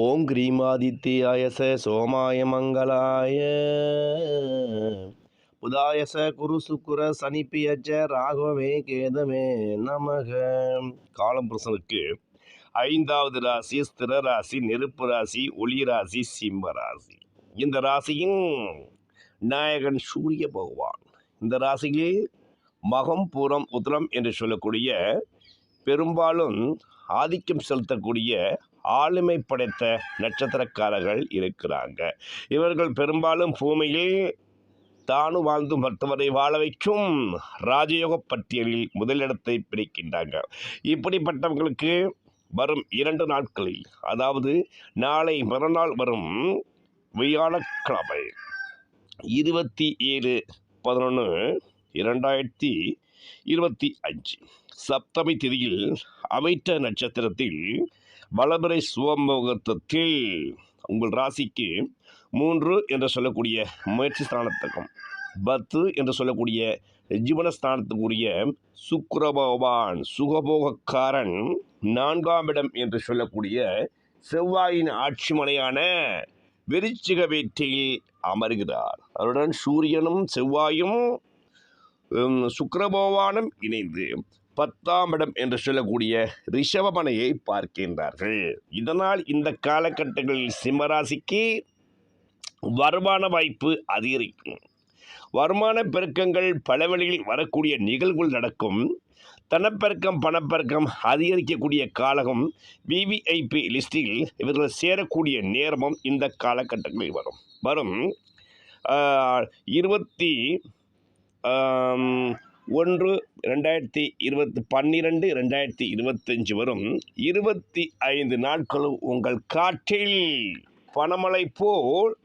ஓம் கிரீமாதித்யாயச சோமாய மங்களாய. புதாயச குரு சுக்குர சனிப்பியச்ச ராகவே கேதமே நமக. காலம் புருஷனுக்கு ஐந்தாவது ராசி ஸ்திர ராசி நெருப்பு ராசி ஒளி ராசி சிம்ம ராசி. இந்த ராசியின் நாயகன் சூரிய பகவான். இந்த ராசியில் மகம் பூரம் உத்திரம் என்று சொல்லக்கூடிய பெரும்பாலும் ஆதிக்கம் செலுத்தக்கூடிய ஆளுமை படைத்த நட்சத்திரக்காரர்கள் இருக்கிறாங்க. இவர்கள் பெரும்பாலும் பூமியில் தானு வாழ்ந்து மற்றவரை வாழ வைக்கும் ராஜயோக பட்டியலில் முதலிடத்தை பிடிக்கின்றாங்க. இப்படிப்பட்டவர்களுக்கு வரும் இரண்டு நாட்களில் அதாவது நாளை மறுநாள் வரும் வியாழக்கிழமை இருபத்தி ஏழு பதினொன்று இரண்டாயிரத்தி இருபத்தி அஞ்சு. சப்தமி திதியில் அமைத்த நட்சத்திரத்தில் வளமுறை சுவமுகூர்த்தத்தில் உங்கள் ராசிக்கு மூன்று என்று சொல்லக்கூடிய முயற்சி ஸ்தானத்துக்கும் பத்து என்று சொல்லக்கூடிய ஜீவனஸ்தானத்துக்குரிய சுக்ரபவான் சுகபோகக்காரன் நான்காம் இடம் என்று சொல்லக்கூடிய செவ்வாயின் ஆட்சி மலையான விருச்சிக வேட்டையில் அமர்கிறார். அவருடன் சூரியனும் செவ்வாயும் சுக்கரபோவானும் இணைந்து பத்தாம் இடம் என்று சொல்லக்கூடிய ரிஷபமனையை பார்க்கின்றார்கள். இதனால் இந்த காலகட்டங்களில் சிம்மராசிக்கு வருமான வாய்ப்பு அதிகரிக்கும். வருமான பெருக்கங்கள் பல வழியில் வரக்கூடிய நிகழ்வுகள் நடக்கும். தனப்பெருக்கம் பணப்பெருக்கம் அதிகரிக்கக்கூடிய காலகம் விவிஐபி லிஸ்டில் இவர்கள் சேரக்கூடிய நேரமும் இந்த காலகட்டங்களில் வரும். வரும். இருபத்தி ஒன்று ரெண்டாயிரத்தி இருபத்தி பன்னிரெண்டு ரெண்டாயிரத்தி இருபத்தஞ்சு வரும் இருபத்தி ஐந்து நாட்களும் உங்கள் காற்றில். பணமலை போல்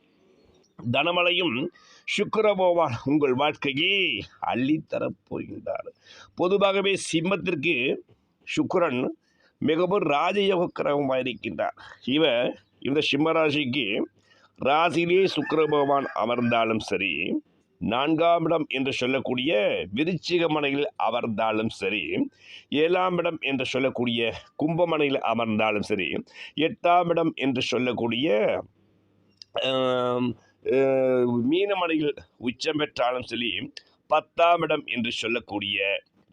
தனமலையும் சுக்கரபோவான் உங்கள் வாழ்க்கையை அள்ளித்தரப் போகின்றார். பொதுவாகவே சிம்மத்திற்கு சுக்கரன் மிகவும் ராஜயோக கிரகமாக இருக்கின்றார். இவர் இந்த சிம்மராசிக்கு ராசியிலே சுக்கிர பகவான் அமர்ந்தாலும் சரி நான்காம் இடம் என்று சொல்லக்கூடிய விருச்சிக மனையில் அமர்ந்தாலும் சரி ஏழாம் இடம் என்று சொல்லக்கூடிய கும்பமனையில் அமர்ந்தாலும் சரி எட்டாம் இடம் என்று சொல்லக்கூடிய மீனமனையில் உச்சம் பெற்றாலும் சரி பத்தாம் இடம் என்று சொல்லக்கூடிய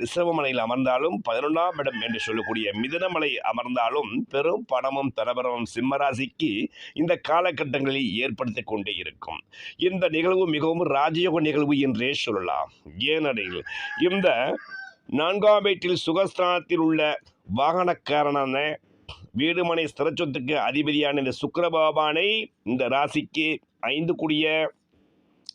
ரிஷபமனையில் அமர்ந்தாலும் பதினொன்றாம் இடம் என்று சொல்லக்கூடிய மிதனமலை அமர்ந்தாலும் பெரும் பணமும் தரபரமும் சிம்மராசிக்கு இந்த காலகட்டங்களில் ஏற்படுத்தி கொண்டே இருக்கும். இந்த நிகழ்வு மிகவும் ராஜயோக நிகழ்வு என்றே சொல்லலாம். ஏனெனில் இந்த நான்காம் வீட்டில் சுகஸ்தானத்தில் உள்ள வாகனக்காரனான வீடுமனை ஸ்திரச்சொத்துக்கு அதிபதியான இந்த சுக்கிர பகவானை இந்த ராசிக்கு ஐந்து கூடிய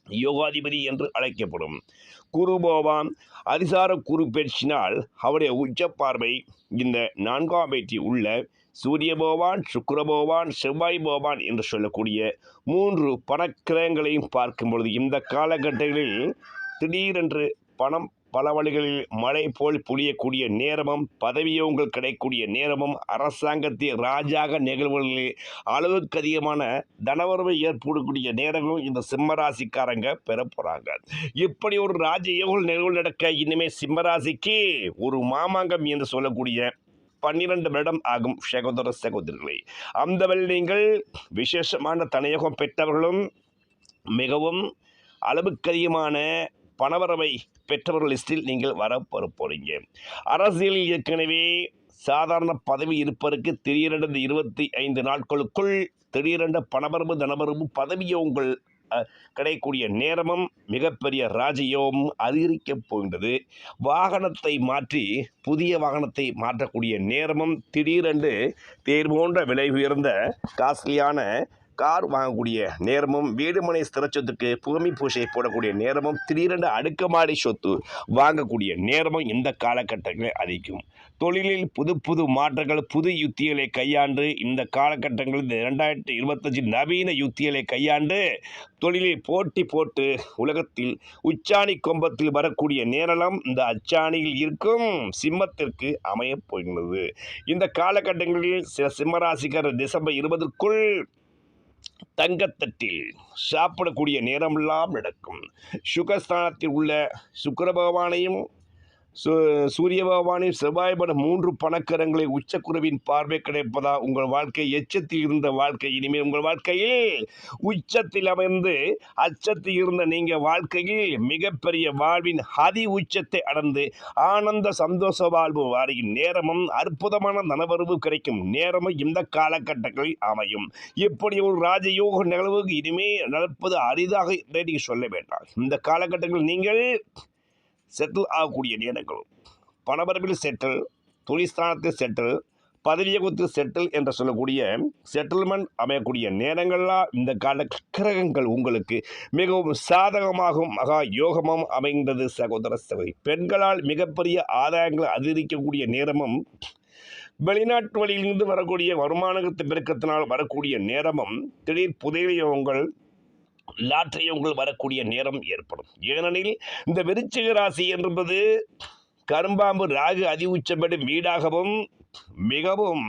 யோகாதிபதி என்று அழைக்கப்படும். குரு பகவான் அதிசார குரு பெற்றினால் அவருடைய உச்ச பார்வை இந்த நான்காம் வீட்டில் உள்ள சூரிய பகவான் சுக்கிர செவ்வாய் போவான் என்று சொல்லக்கூடிய மூன்று பணக்கிரகங்களையும் பார்க்கும் பொழுது இந்த காலகட்டங்களில் திடீரென்று பணம் பல வழிகளில் மழை போல் புழியக்கூடிய நேரமும் பதவியோங்கள் கிடைக்கக்கூடிய நேரமும் அரசாங்கத்தின் ராஜாக நிகழ்வுகளில் அளவுக்கு அதிகமான தனவரவை ஏற்படக்கூடிய நேரங்களும் இந்த சிம்மராசிக்காரங்க பெற போகிறாங்க இப்படி ஒரு ராஜயோக நிகழ்வு நடக்க இனிமேல் சிம்மராசிக்கு ஒரு மாமாங்கம் என்று சொல்லக்கூடிய பன்னிரண்டு வருடம் ஆகும் சகோதர சகோதரிகளை. அந்த வழியில் நீங்கள் விசேஷமான தனயோகம் பெற்றவர்களும் மிகவும் அளவுக்கு அதிகமான பணவரவை பெற்றவர்கள் லிஸ்டில் நீங்கள் வர போகிறீங்க அரசியலில் ஏற்கனவே சாதாரண பதவி இருப்பதற்கு திடீரென்று இருபத்தி ஐந்து நாட்களுக்குள் திடீரென்று பணபரம்பு தனபரம்பு பதவியை உங்கள் அஹ், கிடைக்கக்கூடிய நேரமும் மிகப்பெரிய ராஜயோகமும் அதிகரிக்கப் போகின்றது. வாகனத்தை மாற்றி புதிய வாகனத்தை மாற்றக்கூடிய நேரமும் திடீரென்று தேர் போன்ற விலை உயர்ந்த காஸ்ட்லியான கார் வாங்கக்கூடிய நேரமும் வீடுமனை ஸ்திரச்சொத்துக்கு பூமி பூஜை போடக்கூடிய நேரமும் திடீரென்று அடுக்குமாடி சொத்து வாங்கக்கூடிய நேரமும் இந்த காலகட்டங்களில் அதிகம் தொழிலில் புது புது மாற்றங்கள் புது யுத்திகளை கையாண்டு இந்த காலகட்டங்களில் இந்த இரண்டாயிரத்தி இருபத்தஞ்சி நவீன யுத்திகளை கையாண்டு தொழிலில் போட்டி போட்டு உலகத்தில் உச்சாணி கொம்பத்தில் வரக்கூடிய நேரலம் இந்த அச்சாணியில் இருக்கும் சிம்மத்திற்கு அமையப் போகிறது இந்த காலகட்டங்களில் சில சிம்மராசிக்காரர் டிசம்பர் இருபதுக்குள் தங்கத்தட்டில் சாப்பிடக்கூடிய நேரமெல்லாம் நடக்கும். சுகஸ்தானத்தில் உள்ள சுக்கிர பகவானையும் சு சூரிய பகவானின் செவ்வாய் பட மூன்று பணக்கரங்களை உச்சக்குருவின் பார்வை கிடைப்பதா உங்கள் வாழ்க்கை எச்சத்தில் இருந்த வாழ்க்கை. இனிமேல் உங்கள் வாழ்க்கையில் உச்சத்தில் அமைந்து அச்சத்தில் இருந்த நீங்கள் வாழ்க்கையில் மிகப்பெரிய வாழ்வின் அதி உச்சத்தை அடைந்து ஆனந்த சந்தோஷ வாழ்வு வாரியின் நேரமும் அற்புதமான நனவரவு கிடைக்கும் நேரமும் இந்த காலகட்டங்களில் அமையும். இப்படி ஒரு ராஜயோக நிகழ்வு இனிமே நடப்பது அரிதாக சொல்ல வேண்டாம். இந்த காலகட்டங்களில் நீங்கள் செட்டில் ஆகக்கூடிய நேரங்கள். பணபரப்பில் செட்டில் தொழிற்ஸ்தானத்தில் செட்டில் பதவியகத்தில் செட்டில் என்று சொல்லக்கூடிய செட்டில்மெண்ட் அமையக்கூடிய நேரங்கள்லாம் இந்த கால கிரகங்கள் உங்களுக்கு மிகவும் சாதகமாகவும் மகா யோகமும் அமைந்தது சகோதர சகோதரி. பெண்களால் மிகப்பெரிய ஆதாயங்களை அதிகரிக்கக்கூடிய நேரமும் வெளிநாட்டு வழியிலிருந்து வரக்கூடிய வருமானத்து பெருக்கத்தினால் வரக்கூடிய நேரமும் திடீர் லாற்றையும் லாட்டரியங்கள் வரக்கூடிய நேரம் ஏற்படும். ஏனெனில் இந்த விருச்சிக ராசி என்பது கரும்பாம்பு ராகு அதி உச்சப்படும் வீடாகவும் மிகவும்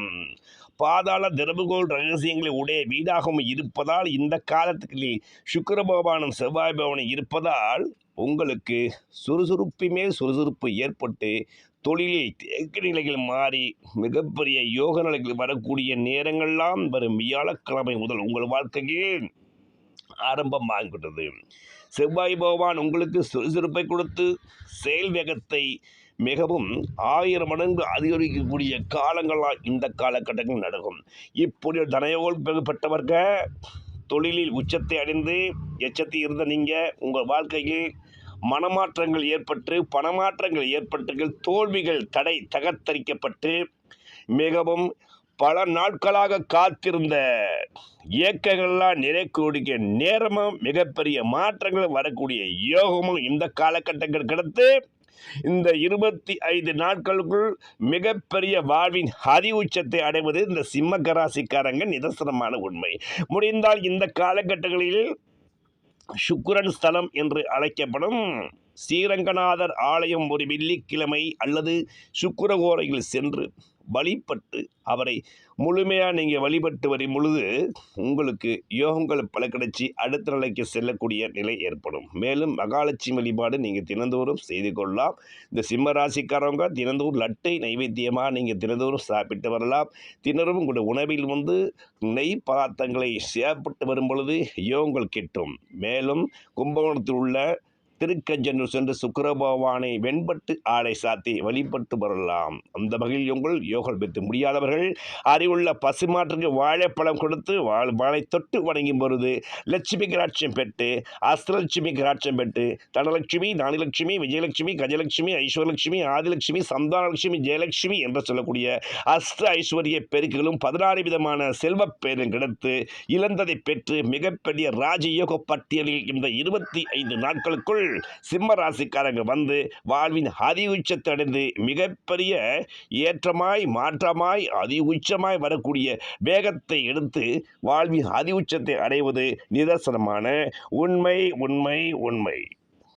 பாதாள திரவுகோள் ரகசியங்களை உடைய வீடாகவும் இருப்பதால் இந்த காலத்துக்கு சுக்கர பகவானும் செவ்வாய் பகவானும் இருப்பதால் உங்களுக்கு சுறுசுறுப்புமே சுறுசுறுப்பு ஏற்பட்டு தொழிலில் தேக்க நிலைகள் மாறி மிகப்பெரிய யோக நிலைகள் வரக்கூடிய நேரங்கள்லாம் வரும். வியாழக்கிழமை முதல் உங்கள் வாழ்க்கையில் ஆரம்பமாகிவிட்டது செவ்வாய் பகவான் உங்களுக்கு சுறுசுறுப்பை கொடுத்து செயல் வேகத்தை மிகவும் ஆயிரம் மடங்கு அதிகரிக்கக்கூடிய காலங்களாக இந்த காலகட்டங்கள் நடக்கும். இப்படி தனயோல் பெறப்பட்டவர்கள் தொழிலில் உச்சத்தை அடைந்து எச்சத்தில் இருந்த நீங்கள் உங்கள் வாழ்க்கையில் மனமாற்றங்கள் ஏற்பட்டு பணமாற்றங்கள் ஏற்பட்டு தோல்விகள் தடை தகர்த்தரிக்கப்பட்டு மிகவும் பல நாட்களாக காத்திருந்த இயக்கங்கள்லாம் நிறைக்கூடிய நேரமும் மிகப்பெரிய மாற்றங்கள் வரக்கூடிய யோகமும் இந்த காலகட்டங்கள் கிடைத்து இந்த இருபத்தி ஐந்து நாட்களுக்குள் மிகப்பெரிய வாழ்வின் அதி உச்சத்தை அடைவது இந்த சிம்மகராசிக்காரங்க நிதர்சனமான உண்மை. முடிந்தால் இந்த காலகட்டங்களில் சுக்கிரன் ஸ்தலம் என்று அழைக்கப்படும் ஸ்ரீரங்கநாதர் ஆலயம் ஒரு வெள்ளிக்கிழமை அல்லது சுக்கிரகோரையில் சென்று வழிபட்டு அவரை முழுமையாக நீங்கள் வழிபட்டு வரும் பொழுது உங்களுக்கு யோகங்கள் பல கிடைச்சி அடுத்த நிலைக்கு செல்லக்கூடிய நிலை ஏற்படும். மேலும் மகாலட்சுமி வழிபாடு நீங்கள் தினந்தோறும் செய்து கொள்ளலாம். இந்த சிம்ம ராசிக்காரவங்க தினந்தோறும் லட்டை நைவேத்தியமாக நீங்கள் தினந்தோறும் சாப்பிட்டு வரலாம். தினரும் உங்களுடைய உணவில் வந்து நெய் பதார்த்தங்களை சேப்பட்டு வரும் பொழுது யோகங்கள் கிட்டும். மேலும் கும்பகோணத்தில் உள்ள திருக்கஞ்சனூர் சென்று சுக்கரபகவானை வெண்பட்டு ஆடை சாத்தி வழிபட்டு வரலாம். அந்த வகையில் உங்கள் யோகம் பெற்று முடியாதவர்கள் அறிவுள்ள பசுமாற்றுக்கு வாழைப்பழம் கொடுத்து வாழ் வாழை தொட்டு வணங்கும் பொழுது லட்சுமி கிராட்சியம் பெற்று அஸ்தலட்சுமி கிராட்சியம் பெற்று தனலட்சுமி தானலட்சுமி விஜயலட்சுமி கஜலட்சுமி ஐஸ்வரலட்சுமி ஆதிலட்சுமி சந்தானலட்சுமி ஜெயலட்சுமி என்று சொல்லக்கூடிய அஸ்த ஐஸ்வர்ய பெருக்குகளும் பதினாறு விதமான செல்வப் பேரும் கிடைத்து இழந்ததை பெற்று மிகப்பெரிய ராஜயோக பட்டியலில் இந்த இருபத்தி ஐந்து நாட்களுக்குள் சிம்ம ராசிக்காரங்க வந்து வாழ்வின் அதி உச்சத்தை அடைந்து மிகப்பெரிய ஏற்றமாய் மாற்றமாய் அதி உச்சமாய் வரக்கூடிய வேகத்தை எடுத்து வாழ்வின் அதி உச்சத்தை அடைவது நிதர்சனமான உண்மை உண்மை உண்மை.